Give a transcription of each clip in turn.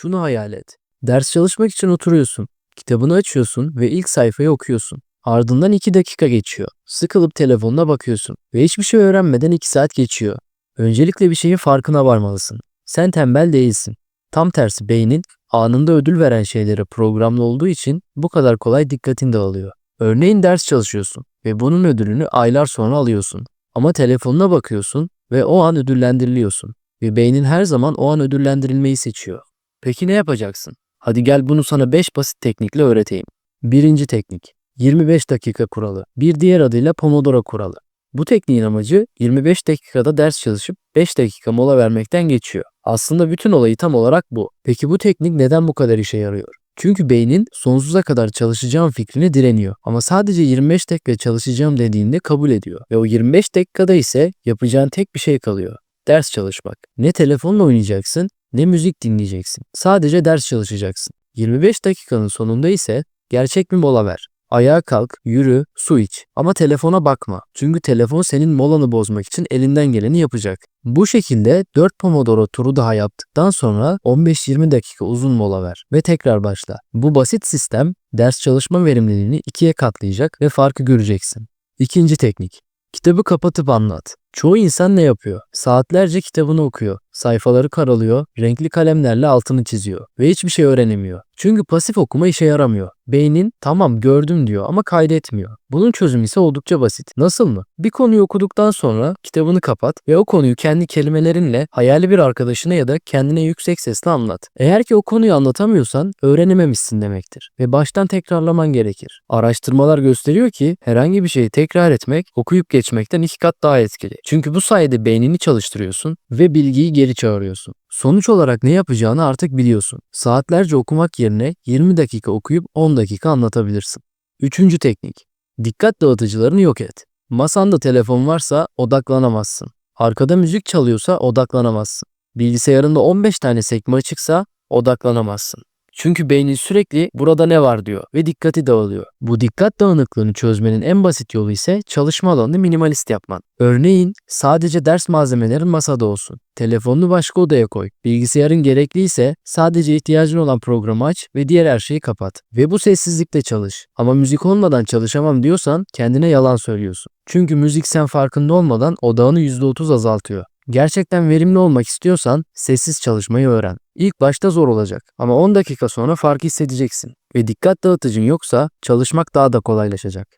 Şunu hayal et. Ders çalışmak için oturuyorsun. Kitabını açıyorsun ve ilk sayfayı okuyorsun. Ardından 2 dakika geçiyor. Sıkılıp telefonuna bakıyorsun ve hiçbir şey öğrenmeden 2 saat geçiyor. Öncelikle bir şeyin farkına varmalısın. Sen tembel değilsin. Tam tersi beynin anında ödül veren şeylere programlı olduğu için bu kadar kolay dikkatin dağılıyor. Örneğin ders çalışıyorsun ve bunun ödülünü aylar sonra alıyorsun. Ama telefonuna bakıyorsun ve o an ödüllendiriliyorsun. Ve beynin her zaman o an ödüllendirilmeyi seçiyor. Peki ne yapacaksın? Hadi gel bunu sana 5 basit teknikle öğreteyim. Birinci teknik. 25 dakika kuralı. Bir diğer adıyla Pomodoro kuralı. Bu tekniğin amacı 25 dakikada ders çalışıp 5 dakika mola vermekten geçiyor. Aslında bütün olayı tam olarak bu. Peki bu teknik neden bu kadar işe yarıyor? Çünkü beynin sonsuza kadar çalışacağım fikrini direniyor. Ama sadece 25 dakika çalışacağım dediğinde kabul ediyor. Ve o 25 dakikada ise yapacağın tek bir şey kalıyor. Ders çalışmak. Ne telefonla oynayacaksın ne müzik dinleyeceksin. Sadece ders çalışacaksın. 25 dakikanın sonunda ise gerçek bir mola ver. Ayağa kalk, yürü, su iç. Ama telefona bakma. Çünkü telefon senin molanı bozmak için elinden geleni yapacak. Bu şekilde 4 Pomodoro turu daha yaptıktan sonra 15-20 dakika uzun mola ver ve tekrar başla. Bu basit sistem ders çalışma verimliliğini ikiye katlayacak ve farkı göreceksin. İkinci teknik. Kitabı kapatıp anlat. Çoğu insan ne yapıyor? Saatlerce kitabını okuyor, sayfaları karalıyor, renkli kalemlerle altını çiziyor ve hiçbir şey öğrenemiyor. Çünkü pasif okuma işe yaramıyor. Beynin tamam gördüm diyor ama kaydetmiyor. Bunun çözümü ise oldukça basit. Nasıl mı? Bir konuyu okuduktan sonra kitabını kapat ve o konuyu kendi kelimelerinle hayali bir arkadaşına ya da kendine yüksek sesle anlat. Eğer ki o konuyu anlatamıyorsan öğrenememişsin demektir ve baştan tekrarlaman gerekir. Araştırmalar gösteriyor ki herhangi bir şeyi tekrar etmek okuyup geçmekten iki kat daha etkili. Çünkü bu sayede beynini çalıştırıyorsun ve bilgiyi geri çağırıyorsun. Sonuç olarak ne yapacağını artık biliyorsun. Saatlerce okumak yerine 20 dakika okuyup 10 dakika anlatabilirsin. Üçüncü teknik. Dikkat dağıtıcılarını yok et. Masanda telefon varsa odaklanamazsın. Arkada müzik çalıyorsa odaklanamazsın. Bilgisayarında 15 tane sekme açıksa odaklanamazsın. Çünkü beynin sürekli burada ne var diyor ve dikkati dağılıyor. Bu dikkat dağınıklığını çözmenin en basit yolu ise çalışma alanını minimalist yapman. Örneğin sadece ders malzemelerin masada olsun. Telefonunu başka odaya koy. Bilgisayarın gerekli ise sadece ihtiyacın olan programı aç ve diğer her şeyi kapat. Ve bu sessizlikte çalış. Ama müzik olmadan çalışamam diyorsan kendine yalan söylüyorsun. Çünkü müzik sen farkında olmadan odağını %30 azaltıyor. Gerçekten verimli olmak istiyorsan sessiz çalışmayı öğren. İlk başta zor olacak ama 10 dakika sonra fark hissedeceksin. Ve dikkat dağıtıcın yoksa çalışmak daha da kolaylaşacak.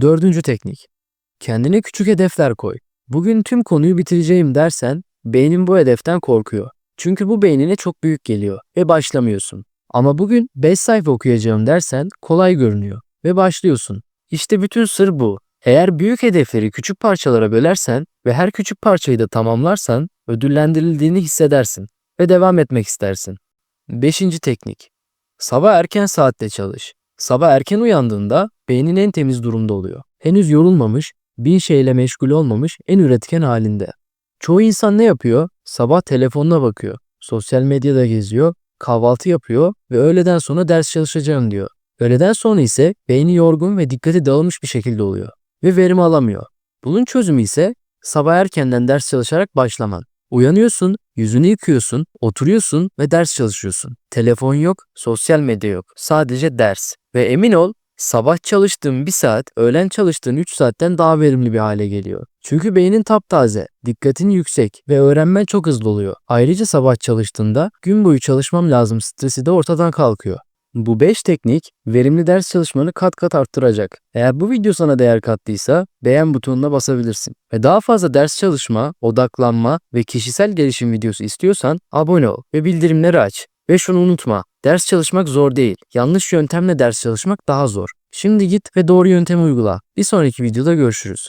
Dördüncü teknik. Kendine küçük hedefler koy. Bugün tüm konuyu bitireceğim dersen beynin bu hedeften korkuyor. Çünkü bu beynine çok büyük geliyor ve başlamıyorsun. Ama bugün 5 sayfa okuyacağım dersen kolay görünüyor ve başlıyorsun. İşte bütün sır bu. Eğer büyük hedefleri küçük parçalara bölersen ve her küçük parçayı da tamamlarsan ödüllendirildiğini hissedersin ve devam etmek istersin. Beşinci teknik. Sabah erken saatte çalış. Sabah erken uyandığında beynin en temiz durumda oluyor. Henüz yorulmamış, bin şeyle meşgul olmamış en üretken halinde. Çoğu insan ne yapıyor? Sabah telefonuna bakıyor, sosyal medyada geziyor, kahvaltı yapıyor ve öğleden sonra ders çalışacağım diyor. Öğleden sonra ise beyni yorgun ve dikkati dağılmış bir şekilde oluyor ve verim alamıyor. Bunun çözümü ise sabah erkenden ders çalışarak başlaman. Uyanıyorsun, yüzünü yıkıyorsun, oturuyorsun ve ders çalışıyorsun. Telefon yok, sosyal medya yok. Sadece ders. Ve emin ol sabah çalıştığın 1 saat, öğlen çalıştığın 3 saatten daha verimli bir hale geliyor. Çünkü beynin taptaze, dikkatin yüksek ve öğrenmen çok hızlı oluyor. Ayrıca sabah çalıştığında gün boyu çalışmam lazım stresi de ortadan kalkıyor. Bu 5 teknik verimli ders çalışmanı kat kat arttıracak. Eğer bu video sana değer kattıysa beğen butonuna basabilirsin. Ve daha fazla ders çalışma, odaklanma ve kişisel gelişim videosu istiyorsan abone ol ve bildirimleri aç. Ve şunu unutma, ders çalışmak zor değil. Yanlış yöntemle ders çalışmak daha zor. Şimdi git ve doğru yöntemi uygula. Bir sonraki videoda görüşürüz.